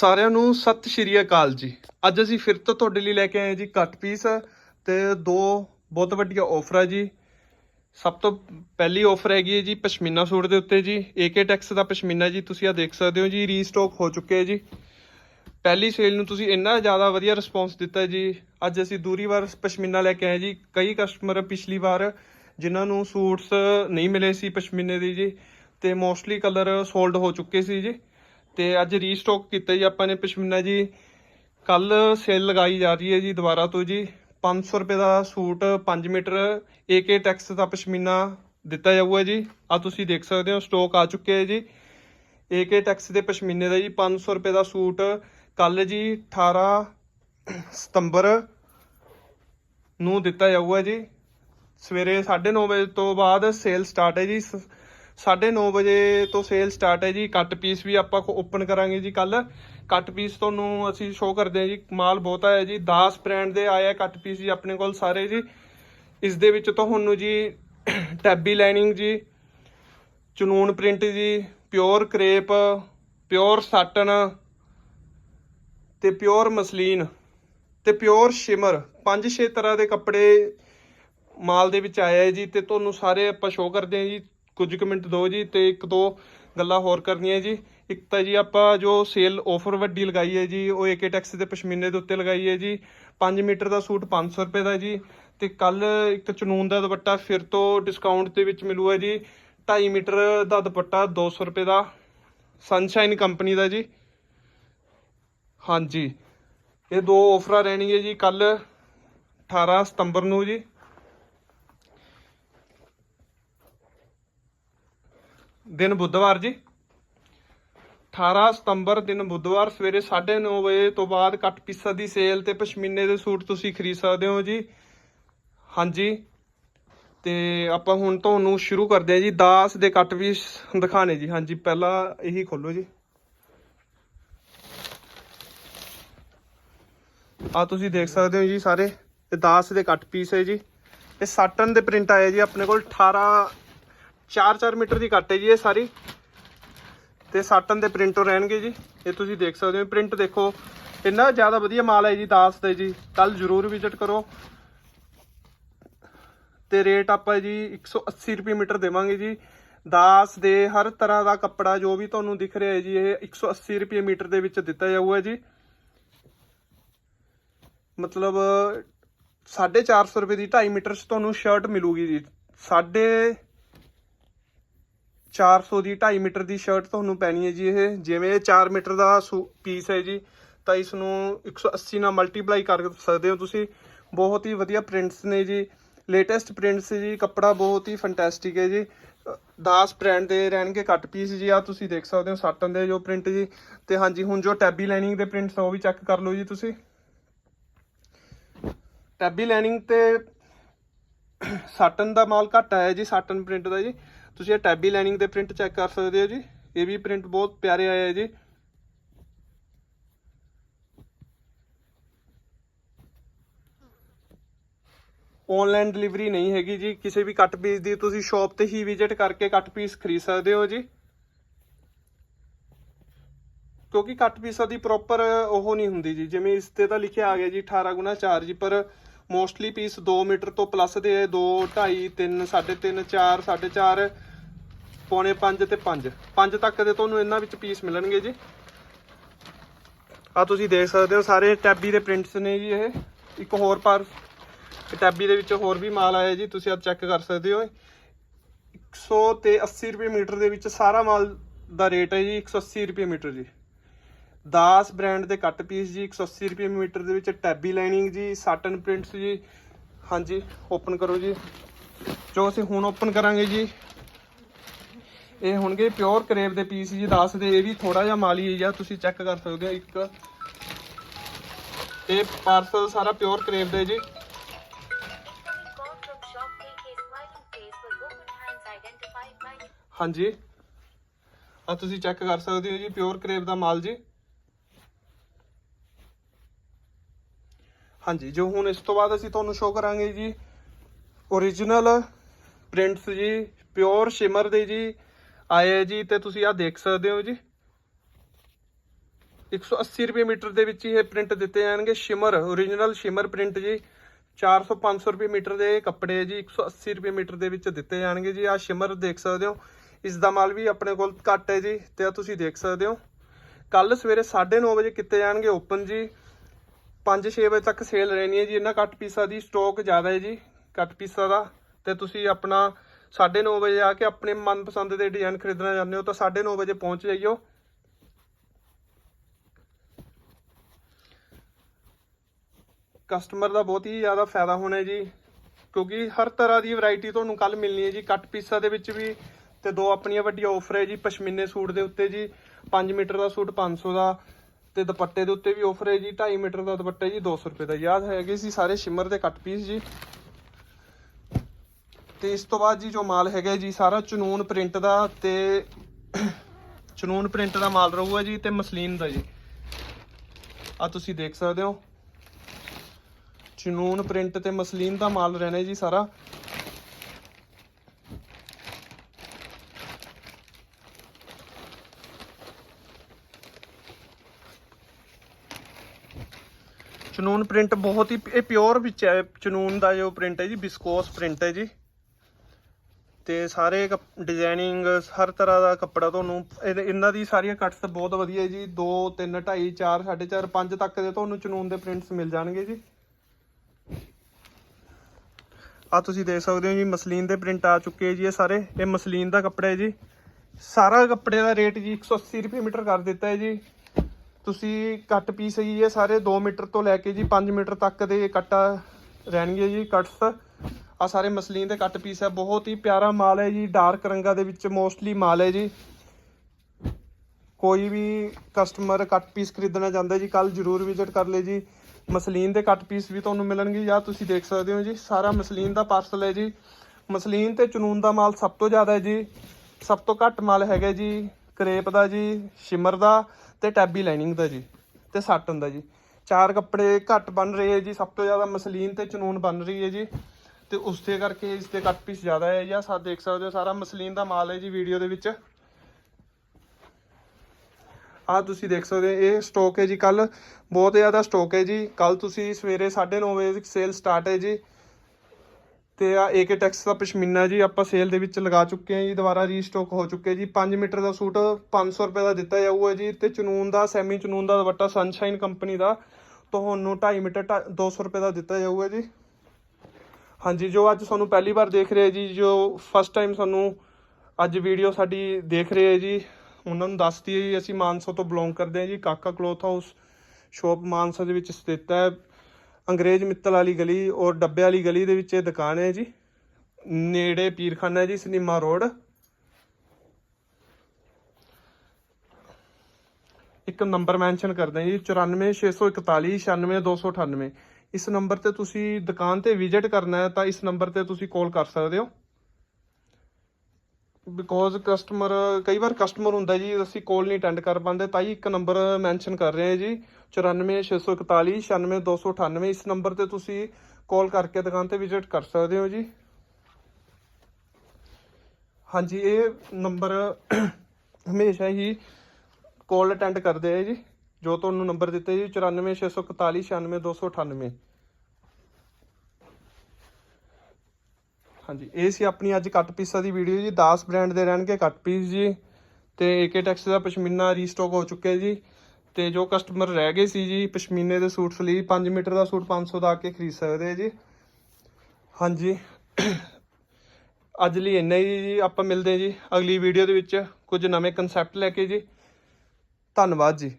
ਸਾਰਿਆਂ ਨੂੰ ਸਤਿ ਸ਼੍ਰੀ ਅਕਾਲ ਜੀ। ਅੱਜ ਅਸੀਂ ਫਿਰ ਤੋਂ ਤੁਹਾਡੇ ਲਈ ਲੈ ਕੇ ਆਏ ਜੀ ਕੱਟ ਪੀਸ ਤੇ ਦੋ ਬਹੁਤ ਵੱਡੀਆਂ ਆਫਰ ਜੀ। ਸਭ ਤੋਂ ਪਹਿਲੀ ਆਫਰ ਹੈਗੀ ਹੈ ਜੀ ਪਸ਼ਮੀਨਾ ਸੂਟ ਦੇ ਉੱਤੇ ਜੀ। AK ਟੈਕਸ ਦਾ ਪਸ਼ਮੀਨਾ ਜੀ, ਤੁਸੀਂ ਆ ਦੇਖ ਸਕਦੇ ਹੋ ਜੀ ਰੀਸਟਾਕ ਹੋ ਚੁੱਕੇ ਹੈ ਜੀ। ਪਹਿਲੀ ਸੇਲ ਨੂੰ ਤੁਸੀਂ ਇੰਨਾ ਜ਼ਿਆਦਾ ਵਧੀਆ ਰਿਸਪੌਂਸ ਦਿੱਤਾ ਜੀ। ਅੱਜ ਅਸੀਂ ਦੂਰੀ ਵਾਰ ਪਸ਼ਮੀਨਾ ਲੈ ਕੇ ਆਏ ਜੀ। ਕਈ ਕਸਟਮਰ ਪਿਛਲੀ ਵਾਰ ਜਿਨ੍ਹਾਂ ਨੂੰ ਸੂਟਸ ਨਹੀਂ ਮਿਲੇ ਸੀ ਪਸ਼ਮੀਨੇ ਦੇ ਜੀ, ਤੇ ਮੋਸਟਲੀ ਕਲਰ ਸੋਲਡ ਹੋ ਚੁੱਕੇ ਸੀ ਜੀ। ਤੇ ਅੱਜ ਰੀਸਟਾਕ ਕੀਤਾ ਜੀ ਆਪਾਂ ਨੇ ਪਸ਼ਮੀਨਾ ਜੀ। ਕੱਲ ਸੇਲ ਲਗਾਈ ਜਾ ਰਹੀ ਹੈ ਜੀ ਦੁਬਾਰਾ ਤੋਂ ਜੀ। 500 ਰੁਪਏ ਦਾ ਸੂਟ 5 ਮੀਟਰ AK ਟੈਕਸ ਦਾ ਪਸ਼ਮੀਨਾ ਦਿੱਤਾ ਜਾਊਗਾ ਜੀ। ਆ ਤੁਸੀਂ ਦੇਖ ਸਕਦੇ ਹੋ ਸਟਾਕ ਆ ਚੁੱਕੇ ਹੈ ਜੀ। AK ਟੈਕਸ ਦੇ ਪਸ਼ਮੀਨੇ ਦਾ ਜੀ 500 ਰੁਪਏ ਦਾ ਸੂਟ। ਕੱਲ ਜੀ 18 ਸਤੰਬਰ ਨੂੰ ਦਿੱਤਾ ਜਾਊਗਾ ਜੀ। ਸਵੇਰੇ 9:30 ਵਜੇ ਤੋਂ ਬਾਅਦ ਸੇਲ ਸਟਾਰਟ ਹੈ ਜੀ। ਸ- 9:30 ਵਜੇ ਤੋਂ ਸੇਲ ਸਟਾਰਟ ਹੈ ਜੀ। ਕੱਟ ਪੀਸ ਵੀ ਆਪਾਂ ਓਪਨ ਕਰਾਂਗੇ ਜੀ ਕੱਲ ਕੱਟ ਪੀਸ ਤੁਹਾਨੂੰ ਅਸੀਂ ਸ਼ੋਅ ਕਰਦੇ ਹਾਂ ਜੀ। ਮਾਲ ਬਹੁਤਾ ਆਇਆ ਜੀ। 10 ਬ੍ਰਾਂਡ ਦੇ ਆਇਆ ਕੱਟ ਪੀਸ ਜੀ ਆਪਣੇ ਕੋਲ ਸਾਰੇ ਜੀ। ਇਸ ਦੇ ਵਿੱਚ ਤੁਹਾਨੂੰ ਜੀ ਟੈਬੀ ਲਾਈਨਿੰਗ ਜੀ, ਚਨੂਨ ਪ੍ਰਿੰਟ ਜੀ ਪਿਓਰ ਕਰੇਪ ਪਿਓਰ ਸਾਟਨ ਤੇ ਪਿਓਰ ਮਸਲੀਨ ਤੇ ਪਿਓਰ ਸ਼ਿਮਰ ਪੰਜ ਛੇ ਤਰ੍ਹਾਂ ਦੇ ਕੱਪੜੇ ਮਾਲ ਦੇ ਵਿੱਚ ਆਇਆ ਹੈ ਜੀ ਤੇ ਤੁਹਾਨੂੰ ਸਾਰੇ ਆਪਾਂ ਸ਼ੋਅ ਕਰਦੇ ਹਾਂ ਜੀ। ਕੁਝ ਕੁ ਮਿੰਟ ਦਿਓ ਜੀ ਤੇ ਇੱਕ ਦੋ ਗੱਲਾਂ ਹੋਰ ਕਰਨੀਆਂ ਜੀ। ਇੱਕ ਤਾਂ ਜੀ ਆਪਾਂ ਜੋ ਸੇਲ ਆਫਰ ਵੱਡੀ ਲਗਾਈ ਹੈ ਜੀ, ਉਹ AK ਟੈਕਸ ਦੇ ਪਸ਼ਮੀਨੇ ਦੇ ਉੱਤੇ ਲਗਾਈ ਹੈ ਜੀ। 5 ਮੀਟਰ ਦਾ ਸੂਟ 500 ਰੁਪਏ ਦਾ ਜੀ ਤੇ ਕੱਲ ਇੱਕ ਚਨੂਨ ਦਾ ਦੁਪੱਟਾ ਫਿਰ ਤੋਂ ਡਿਸਕਾਊਂਟ ਦੇ ਵਿੱਚ ਮਿਲੂਗਾ ਜੀ। 2.5 ਮੀਟਰ ਦਾ ਦੁਪੱਟਾ 200 ਰੁਪਏ ਦਾ। ਸਨਸ਼ਾਈਨ ਕੰਪਨੀ ਦਾ ਜੀ। ਹਾਂਜੀ। ਇਹ ਦੋ ਆਫਰਾਂ ਰਹਿਣਗੀਆਂ ਜੀ ਕੱਲ 18 ਸਤੰਬਰ ਨੂੰ ਜੀ। ਦਿਨ ਬੁੱਧਵਾਰ ਜੀ। 18 ਸਤੰਬਰ ਦਿਨ ਬੁੱਧਵਾਰ, ਸਵੇਰੇ 9:30 ਵਜੇ ਤੋਂ ਬਾਅਦ ਕੱਟ ਪੀਸਾਂ ਦੀ ਸੇਲ ਤੇ ਪਸ਼ਮੀਨੇ ਦੇ ਸੂਟ ਤੁਸੀਂ ਖਰੀਦ ਸਕਦੇ ਹੋ ਜੀ। ਹਾਂਜੀ। ਤੇ ਆਪਾਂ ਹੁਣ ਤੁਹਾਨੂੰ ਸ਼ੁਰੂ ਕਰਦੇ ਹਾਂ ਜੀ। 10 ਦੇ ਕੱਟ ਪੀਸ ਦਿਖਾਣੇ ਜੀ। ਹਾਂਜੀ, ਪਹਿਲਾਂ ਇਹੀ ਖੋਲੋ ਜੀ। ਆ ਤੁਸੀਂ ਦੇਖ ਸਕਦੇ ਹੋ ਜੀ ਸਾਰੇ। ਇਹ 10 ਦੇ ਕੱਟ ਪੀਸ ਹੈ ਜੀ। ਇਹ ਸਾਟਨ ਦੇ ਪ੍ਰਿੰਟ ਆਏ ਜੀ। ਆਪਣੇ ਕੋਲ 18 4-4 ਮੀਟਰ ਦੀ ਕੱਟ ਹੈ ਜੀ ਇਹ ਸਾਰੀ। ਤੇ ਸਾਟਨ ਦੇ ਪ੍ਰਿੰਟੋ ਰਹਿਣਗੇ ਜੀ। ਇਹ ਤੁਸੀਂ ਦੇਖ ਸਕਦੇ ਹੋ। ਪ੍ਰਿੰਟ ਦੇਖੋ, ਇੰਨਾ ਜ਼ਿਆਦਾ ਵਧੀਆ ਮਾਲ ਹੈ ਜੀ, ਦਾਸ ਦੇ ਜੀ। ਕੱਲ ਜ਼ਰੂਰ ਵਿਜ਼ਿਟ ਕਰੋ। ਤੇ ਰੇਟ ਆਪਾਂ ਜੀ 180 ਰੁਪਏ ਮੀਟਰ ਦੇਵਾਂਗੇ ਜੀ। ਦਾਸ ਦੇ ਹਰ ਤਰ੍ਹਾਂ ਦਾ ਕੱਪੜਾ, ਜੋ ਵੀ ਤੁਹਾਨੂੰ ਦਿਖ ਰਿਹਾ ਹੈ ਜੀ, ਇਹ 180 ਰੁਪਏ ਮੀਟਰ ਦੇ ਵਿੱਚ ਦਿੱਤਾ ਜਾਊਗਾ ਜੀ। ਮਤਲਬ 450 ਰੁਪਏ ਦੀ 2.5 ਮੀਟਰ 'ਚ ਤੁਹਾਨੂੰ ਸ਼ਰਟ ਮਿਲੂਗੀ ਜੀ। ਸਾਢੇ 400 ਦੀ 2.5 ਮੀਟਰ ਦੀ ਸ਼ਰਟ ਤੁਹਾਨੂੰ ਪੈਣੀ ਹੈ ਜੀ ਇਹ। ਜਿਵੇਂ 4 ਮੀਟਰ ਦਾ ਪੀਸ ਹੈ ਜੀ, ਤਾਂ ਇਸ ਨੂੰ 180 ਨਾਲ ਮਲਟੀਪਲਾਈ ਕਰ ਸਕਦੇ ਹੋ ਤੁਸੀਂ। ਬਹੁਤ ਹੀ ਵਧੀਆ ਪ੍ਰਿੰਟਸ ਨੇ ਜੀ। ਲੇਟੈਸਟ ਪ੍ਰਿੰਟਸ ਜੀ, ਕੱਪੜਾ ਬਹੁਤ ਹੀ ਫੈਂਟੈਸਟਿਕ ਹੈ ਜੀ। 10 ਬ੍ਰਾਂਡ ਦੇ ਰਹਿਣਗੇ ਕੱਟ ਪੀਸ ਜੀ ਆ ਤੁਸੀਂ ਦੇਖ ਸਕਦੇ ਹੋ ਸਾਟਨ ਦੇ ਜੋ ਪ੍ਰਿੰਟ ਜੀ। ਤੇ ਹਾਂਜੀ, ਹੁਣ ਜੋ ਟੈਬੀ ਲਾਈਨਿੰਗ ਦੇ ਪ੍ਰਿੰਟਸ ਉਹ ਵੀ ਚੈੱਕ ਕਰ ਲਓ ਜੀ ਤੁਸੀਂ। ਟੈਬੀ ਲਾਈਨਿੰਗ ਤੇ ਸਾਟਨ ਦਾ ਮਾਲ ਘੱਟ ਆਇਆ ਜੀ ਸਾਟਨ ਪ੍ਰਿੰਟ ਦਾ ਜੀ। ਤੁਸੀਂ ਇਹ ਟੈਬੀ ਲਾਈਨਿੰਗ ਦੇ ਪ੍ਰਿੰਟ ਚੈੱਕ ਕਰ ਸਕਦੇ ਹੋ ਜੀ। ਇਹ ਵੀ ਪ੍ਰਿੰਟ ਬਹੁਤ ਪਿਆਰੇ ਆਏ ਹੈ ਜੀ। ਆਨਲਾਈਨ ਡਿਲੀਵਰੀ ਨਹੀਂ ਹੈਗੀ ਜੀ। ਕਿਸੇ ਵੀ ਕੱਟ ਪੀਸ ਦੀ ਤੁਸੀਂ ਸ਼ਾਪ ਤੇ ਹੀ ਵਿਜ਼ਿਟ ਕਰਕੇ ਕੱਟ ਪੀਸ ਖਰੀਦ ਸਕਦੇ ਹੋ ਜੀ। ਕਿਉਂਕਿ ਕੱਟ ਪੀਸਾਂ ਦੀ ਪ੍ਰੋਪਰ ਉਹ ਨਹੀਂ ਹੁੰਦੀ ਜੀ। ਜਿਵੇਂ ਇਸ ਤੇ ਤਾਂ ਲਿਖਿਆ ਆ ਗਿਆ ਜੀ 18 ਗੁਣਾ 4 ਜੀ, ਪਰ ਮੋਸਟਲੀ ਪੀਸ 2 ਮੀਟਰ ਤੋਂ ਪਲੱਸ ਦੇ 2 2.5 3 3.5 4 4.5 ਪੌਣੇ 5 ਤੇ 5 5 ਤੱਕ ਦੇ ਤੁਹਾਨੂੰ ਇਹਨਾਂ ਵਿੱਚ ਪੀਸ ਮਿਲਣਗੇ ਜੀ। ਆ ਤੁਸੀਂ ਦੇਖ ਸਕਦੇ ਹੋ, ਸਾਰੇ ਟੈਬੀ ਦੇ ਪ੍ਰਿੰਟਸ ਨੇ ਜੀ ਇਹ। ਇੱਕ ਹੋਰ ਪਰ ਟੈਬੀ ਦੇ ਵਿੱਚ ਹੋਰ ਵੀ ਮਾਲ ਆਇਆ ਜੀ, ਤੁਸੀਂ ਆ ਚੈੱਕ ਕਰ ਸਕਦੇ ਹੋ। 100 ਤੇ 80 ਰੁਪਏ ਮੀਟਰ ਦੇ ਵਿੱਚ ਸਾਰਾ ਮਾਲ ਦਾ ਰੇਟ ਹੈ ਜੀ 180 ਰੁਪਏ ਮੀਟਰ ਜੀ। 10 ਬ੍ਰਾਂਡ ਦੇ ਕੱਟ ਪੀਸ ਜੀ 180 ਰੁਪਏ ਮੀਟਰ ਦੇ ਵਿੱਚ ਟੈਬੀ ਲਾਈਨਿੰਗ ਜੀ ਸਾਟਨ ਪ੍ਰਿੰਟਸ ਜੀ। ਹਾਂਜੀ ਓਪਨ ਕਰੋ ਜੀ। ਜੋ ਅਸੀਂ ਹੁਣ ਓਪਨ ਕਰਾਂਗੇ ਜੀ ਇਹ ਹੋਣਗੇ ਪਿਓਰ ਕਰੇਬ ਦੇ ਪੀਸ ਜੀ 10 ਦੇ, ਇਹ ਵੀ ਥੋੜਾ ਜਿਹਾ ਮਾਲੀ ਹੈ ਤੁਸੀਂ ਚੈੱਕ ਕਰ ਸਕਦੇ ਹੋ ਇੱਕ। ਇਹ ਪਾਰਸਲ ਸਾਰਾ ਪਿਓਰ ਕਰੇਬ ਦੇ ਜੀ। ਹਾਂਜੀ। ਆ ਤੁਸੀਂ ਚੈੱਕ ਕਰ ਸਕਦੇ ਹੋ ਜੀ ਪਿਓਰ ਕਰੇਬ ਦਾ ਮਾਲ ਜੀ। ਹਾਂਜੀ, ਜੋ ਹੁਣ ਇਸ ਤੋਂ ਬਾਅਦ ਅਸੀਂ ਤੁਹਾਨੂੰ ਸ਼ੋਅ ਕਰਾਂਗੇ ਜੀ origignal ਪ੍ਰਿੰਟਸ ਜੀ ਪਿਓਰ ਸ਼ਿਮਰ ਦੇ ਜੀ ਆਏ ਹੈ ਜੀ ਤੇ ਤੁਸੀਂ ਆ ਦੇਖ ਸਕਦੇ ਹੋ ਜੀ। 180 ਰੁਪਏ ਮੀਟਰ ਦੇ ਵਿੱਚ ਹੀ ਇਹ ਪ੍ਰਿੰਟ ਦਿੱਤੇ ਜਾਣਗੇ। ਸ਼ਿਮਰ origignal ਸ਼ਿਮਰ ਪ੍ਰਿੰਟ ਜੀ। 400 500 ਰੁਪਏ ਮੀਟਰ ਦੇ ਇਹ ਕੱਪੜੇ ਜੀ। 180 ਰੁਪਏ ਮੀਟਰ ਦੇ ਵਿੱਚ ਦਿੱਤੇ ਜਾਣਗੇ ਜੀ। ਆ ਸ਼ਿਮਰ ਦੇਖ ਸਕਦੇ ਹੋ। ਇਸ ਦਾ ਮਾਲ ਵੀ ਆਪਣੇ ਕੋਲ ਘੱਟ ਹੈ ਜੀ ਤੇ ਆ ਤੁਸੀਂ ਦੇਖ ਸਕਦੇ ਹੋ। ਕੱਲ ਸਵੇਰੇ 9:30 ਵਜੇ ਕੀਤੇ ਜਾਣਗੇ ਓਪਨ ਜੀ। 5-6 ਵਜੇ ਤੱਕ ਸੇਲ ਰਹਿਣੀ ਹੈ ਜੀ। ਇਹਨਾਂ ਕੱਟ ਪੀਸਾਂ ਦੀ ਸਟਾਕ ਜ਼ਿਆਦਾ ਹੈ ਜੀ। ਕੱਟ ਪੀਸਾਂ ਦਾ। ਤੇ ਤੁਸੀਂ ਆਪਣਾ 9:30 ਵਜੇ ਆ ਕੇ ਆਪਣੇ ਮਨਪਸੰਦ ਦੇ ਡਿਜ਼ਾਈਨ ਖਰੀਦਣਾ ਚਾਹੁੰਦੇ ਹੋ ਤਾਂ 9:30 ਵਜੇ ਪਹੁੰਚ ਜਾਈਓ। ਕਸਟਮਰ ਦਾ ਬਹੁਤ ਹੀ ਜ਼ਿਆਦਾ ਫਾਇਦਾ ਹੋਣਾ ਜੀ, ਕਿਉਂਕਿ ਹਰ ਤਰ੍ਹਾਂ ਦੀ ਵੈਰਾਈਟੀ ਤੁਹਾਨੂੰ ਕੱਲ ਮਿਲਣੀ ਹੈ ਜੀ। ਕੱਟ ਪੀਸਾਂ ਦੇ ਵਿੱਚ ਵੀ ਤੇ ਦੋ ਆਪਣੀਆਂ ਵੱਡੀਆਂ ਆਫਰ ਹੈ ਜੀ, ਪਸ਼ਮੀਨੇ ਸੂਟ ਦੇ ਉੱਤੇ ਜੀ 5 ਮੀਟਰ ਦਾ ਸੂਟ 500 ਦਾ ਤੇ ਦੁਪੱਟੇ ਦੇ ਉੱਤੇ ਵੀ ਆਫਰ ਹੈ ਜੀ 2.5 ਮੀਟਰ ਦਾ ਦੁਪੱਟਾ ਜੀ 200 ਰੁਪਏ ਦਾ। ਯਾਦ ਹੈਗੇ ਸੀ ਸਾਰੇ ਸ਼ਿਮਰ ਦੇ ਕੱਟ ਪੀਸ ਜੀ। ਤੇ ਇਸ ਤੋਂ ਬਾਅਦ ਜੀ ਜੋ ਮਾਲ ਹੈਗਾ ਜੀ, ਸਾਰਾ ਚਨੂਨ ਪ੍ਰਿੰਟ ਦਾ ਤੇ ਚਨੂਨ ਪ੍ਰਿੰਟ ਦਾ ਮਾਲ ਰਹੂਗਾ ਜੀ ਤੇ ਮਸਲੀਨ ਦਾ ਜੀ। ਆ ਤੁਸੀਂ ਦੇਖ ਸਕਦੇ ਹੋ। ਚਨੂਨ ਪ੍ਰਿੰਟ ਤੇ ਮਸਲੀਨ ਦਾ ਮਾਲ ਰਹਿਣਾ ਜੀ ਸਾਰਾ। ਚਨੂਨ ਪ੍ਰਿੰਟ ਬਹੁਤ ਹੀ ਇਹ ਪਿਓਰ ਵਿੱਚ ਹੈ, ਚਨੂਨ ਦਾ ਜੋ ਪ੍ਰਿੰਟ ਹੈ ਜੀ, ਬਿਸਕੋਸ ਪ੍ਰਿੰਟ ਹੈ ਜੀ। ਤੇ ਸਾਰੇ ਡਿਜ਼ਾਈਨਿੰਗ ਹਰ ਤਰ੍ਹਾਂ ਦਾ ਕੱਪੜਾ ਤੁਹਾਨੂੰ ਇਹਦੇ- ਇਹਨਾਂ ਦੀ ਸਾਰੀਆਂ ਕੱਟਸ ਬਹੁਤ ਵਧੀਆ ਹੈ ਜੀ 2 3 2.5 4 4.5 5 ਤੱਕ ਦੇ ਤੁਹਾਨੂੰ ਚਨੂਨ ਦੇ ਪ੍ਰਿੰਟਸ ਮਿਲ ਜਾਣਗੇ ਜੀ। ਆ ਤੁਸੀਂ ਦੇਖ ਸਕਦੇ ਹੋ ਜੀ, ਮਸਲੀਨ ਦੇ ਪ੍ਰਿੰਟ ਆ ਚੁੱਕੇ ਹੈ ਜੀ ਇਹ ਸਾਰੇ। ਇਹ ਮਸਲੀਨ ਦਾ ਕੱਪੜਾ ਹੈ ਜੀ। ਸਾਰਾ ਕੱਪੜੇ ਦਾ ਰੇਟ ਜੀ 180 ਰੁਪਏ ਮੀਟਰ ਕਰ ਦਿੱਤਾ ਹੈ ਜੀ। ਤੁਸੀਂ ਕੱਟ ਪੀਸ ਜੀ ਇਹ ਸਾਰੇ 2 ਮੀਟਰ ਤੋਂ ਲੈ ਕੇ ਜੀ 5 ਮੀਟਰ ਤੱਕ ਦੇ ਕੱਟਾ ਰਹਿਣਗੇ ਜੀ ਕੱਟਸ ਆ ਸਾਰੇ ਮਸਲੀਨ ਦੇ ਕੱਟ ਪੀਸ ਹੈ ਬਹੁਤ ਹੀ ਪਿਆਰਾ ਮਾਲ ਹੈ ਜੀ ਡਾਰਕ ਰੰਗਾਂ ਦੇ ਵਿੱਚ ਮੋਸਟਲੀ ਮਾਲ ਹੈ ਜੀ। ਕੋਈ ਵੀ ਕਸਟਮਰ ਕੱਟ ਪੀਸ ਖਰੀਦਣਾ ਚਾਹੁੰਦਾ ਜੀ ਕੱਲ ਜਰੂਰ ਵਿਜ਼ਿਟ ਕਰ ਲੈ ਜੀ। ਮਸਲੀਨ ਦੇ ਕੱਟ ਪੀਸ ਵੀ ਤੁਹਾਨੂੰ ਮਿਲਣਗੇ, ਜਾਂ ਤੁਸੀਂ ਦੇਖ ਸਕਦੇ ਹੋ ਜੀ, ਸਾਰਾ ਮਸਲੀਨ ਦਾ ਪਾਰਸਲ ਹੈ ਜੀ। ਮਸਲੀਨ ਤੇ ਚਨੂਨ ਦਾ ਮਾਲ ਸਭ ਤੋਂ ਜ਼ਿਆਦਾ ਹੈ ਜੀ, ਸਭ ਤੋਂ ਘੱਟ ਮਾਲ ਹੈਗਾ ਜੀ, ਕਰੇਪ ਦਾ ਜੀ ਸ਼ਿਮਰ ਦਾ ਤੇ ਟੈਬੀ ਲਾਈਨਿੰਗ ਦਾ ਜੀ, ਤੇ ਸਾਟਨ ਦਾ ਜੀ। ਚਾਰ ਕੱਪੜੇ ਘੱਟ ਬਣ ਰਹੇ ਹੈ ਜੀ, ਸਭ ਤੋਂ ਜ਼ਿਆਦਾ ਮਸਲੀਨ ਤੇ ਚਨੂਨ ਬਣ ਰਹੀ ਹੈ ਜੀ। ਤੇ ਉਸ ਦੇ ਕਰਕੇ ਇਸ ਦੇ ਕੱਟ ਪੀਸ ਜ਼ਿਆਦਾ ਹੈ ਜਾਂ ਸਾ ਦੇਖ ਸਕਦੇ ਹੋ ਸਾਰਾ ਮਸਲੀਨ ਦਾ ਮਾਲ ਹੈ ਜੀ ਵੀਡੀਓ ਦੇ ਵਿੱਚ। ਆ ਤੁਸੀਂ ਦੇਖ ਸਕਦੇ ਹੋ, ਇਹ ਸਟਾਕ ਹੈ ਜੀ, ਕੱਲ ਬਹੁਤ ਜ਼ਿਆਦਾ ਸਟਾਕ ਹੈ ਜੀ। ਕੱਲ ਤੁਸੀਂ ਸਵੇਰੇ 9:30 ਵਜੇ ਸੇਲ ਸਟਾਰਟ ਹੈ ਜੀ। ਤੇ ਆ ਏਕੇ ਟੈਕਸ ਦਾ ਪਸ਼ਮੀਨਾ ਜੀ ਆਪਾਂ ਸੇਲ ਦੇ ਵਿੱਚ ਲਗਾ ਚੁੱਕੇ ਹਾਂ ਜੀ, ਦੁਬਾਰਾ ਰੀਸਟਾਕ ਹੋ ਚੁੱਕੇ ਜੀ। 5 ਮੀਟਰ ਦਾ ਸੂਟ 500 ਰੁਪਏ ਦਾ ਦਿੱਤਾ ਜਾਊਗਾ ਜੀ। ਤੇ ਚਨੂਨ ਦਾ ਸੈਮੀ ਚਨੂਨ ਦਾ ਦੁਪੱਟਾ ਸਨਸ਼ਾਈਨ ਕੰਪਨੀ ਦਾ ਤੁਹਾਨੂੰ 2.5 ਮੀਟਰ ਢਾ- 200 ਰੁਪਏ ਦਾ ਦਿੱਤਾ ਜਾਊਗਾ ਜੀ। ਹਾਂਜੀ, ਜੋ ਅੱਜ ਸਾਨੂੰ ਪਹਿਲੀ ਵਾਰ ਦੇਖ ਰਹੇ ਜੀ, ਜੋ ਫਸਟ ਟਾਈਮ ਸਾਨੂੰ ਅੱਜ ਵੀਡੀਓ ਸਾਡੀ ਦੇਖ ਰਹੇ ਹੈ ਜੀ, ਉਹਨਾਂ ਨੂੰ ਦੱਸਦੀ ਹੈ ਜੀ, ਅਸੀਂ ਮਾਨਸਾ ਤੋਂ ਬਿਲੋਂਗ ਕਰਦੇ ਹਾਂ ਜੀ, ਕਾਕਾ ਕਲੋਥ ਹਾਊਸ ਸ਼ੋਪ ਮਾਨਸਾ ਦੇ ਵਿੱਚ ਸਥਿਤ ਹੈ। ਅੰਗਰੇਜ਼ ਮਿੱਤਲ ਵਾਲੀ ਗਲੀ ਔਰ ਡੱਬੇ ਵਾਲੀ ਗਲੀ ਦੇ ਵਿੱਚ ਇਹ ਦੁਕਾਨ ਹੈ ਜੀ। ਨੇੜੇ ਪੀਰਖਾਨਾ ਜੀ, ਸਿਨੇਮਾ ਰੋਡ। ਇੱਕ ਨੰਬਰ ਮੈਂਸ਼ਨ ਕਰਦੇ ਹਾਂ ਜੀ 9464196298 ਇਸ ਨੰਬਰ ਤੇ ਤੁਸੀਂ ਦੁਕਾਨ ਤੇ ਵਿਜ਼ਿਟ ਕਰਨਾ ਹੈ, ਤਾਂ ਇਸ ਨੰਬਰ ਤੇ ਤੁਸੀਂ ਕਾਲ ਕਰ ਸਕਦੇ ਹੋ। ਬਿਕੋਜ਼ ਕਸਟਮਰ ਕਈ ਵਾਰ ਕਸਟਮਰ ਹੁੰਦਾ ਜੀ, ਅਸੀਂ ਕਾਲ ਨਹੀਂ ਅਟੈਂਡ ਕਰ ਪਾਉਂਦੇ, ਤਾਂ ਹੀ ਇੱਕ ਨੰਬਰ ਮੈਂਸ਼ਨ ਕਰ ਰਹੇ ਹਾਂ ਜੀ। 9464196298 ਇਸ ਨੰਬਰ ਤੇ ਤੁਸੀਂ ਕਾਲ ਕਰਕੇ ਦੁਕਾਨ ਤੇ ਵਿਜ਼ਿਟ ਕਰ ਸਕਦੇ ਹੋ ਜੀ। ਹਾਂਜੀ, ਇਹ ਨੰਬਰ ਹਮੇਸ਼ਾ ਹੀ ਕਾਲ ਅਟੈਂਡ ਕਰਦੇ ਆ ਜੀ, ਜੋ ਤੁਹਾਨੂੰ ਨੰਬਰ ਦਿੱਤੇ ਜੀ 9464196298 ਹਾਂਜੀ, ਇਹ ਸੀ ਆਪਣੀ ਅੱਜ ਕੱਟ ਪੀਸਾਂ ਦੀ ਵੀਡੀਓ ਜੀ। 10 ਬ੍ਰਾਂਡ ਦੇ ਰਹਿਣਗੇ ਕੱਟ ਪੀਸ ਜੀ। ਤੇ ਏਕੇ ਟੈਕਸ ਦਾ ਪਸ਼ਮੀਨਾ ਰੀਸਟਾਕ ਹੋ ਚੁੱਕਿਆ ਜੀ। ਤੇ ਜੋ ਕਸਟਮਰ ਰਹਿ ਗਏ ਸੀ ਜੀ, ਪਸ਼ਮੀਨੇ ਦੇ ਸੂਟ ਲਈ 5 ਮੀਟਰ ਦਾ ਸੂਟ 500 ਦਾ ਆ ਕੇ ਖਰੀਦ ਸਕਦੇ ਜੀ। ਹਾਂਜੀ। ਅੱਜ ਲਈ ਇੰਨਾ ਹੀ ਜੀ, ਆਪਾਂ ਮਿਲਦੇ ਹਾਂ ਜੀ ਅਗਲੀ ਵੀਡੀਓ ਦੇ ਵਿੱਚ ਕੁਝ ਨਵੇਂ ਕਨਸੈਪਟ ਲੈ ਕੇ ਜੀ। ਧੰਨਵਾਦ ਜੀ।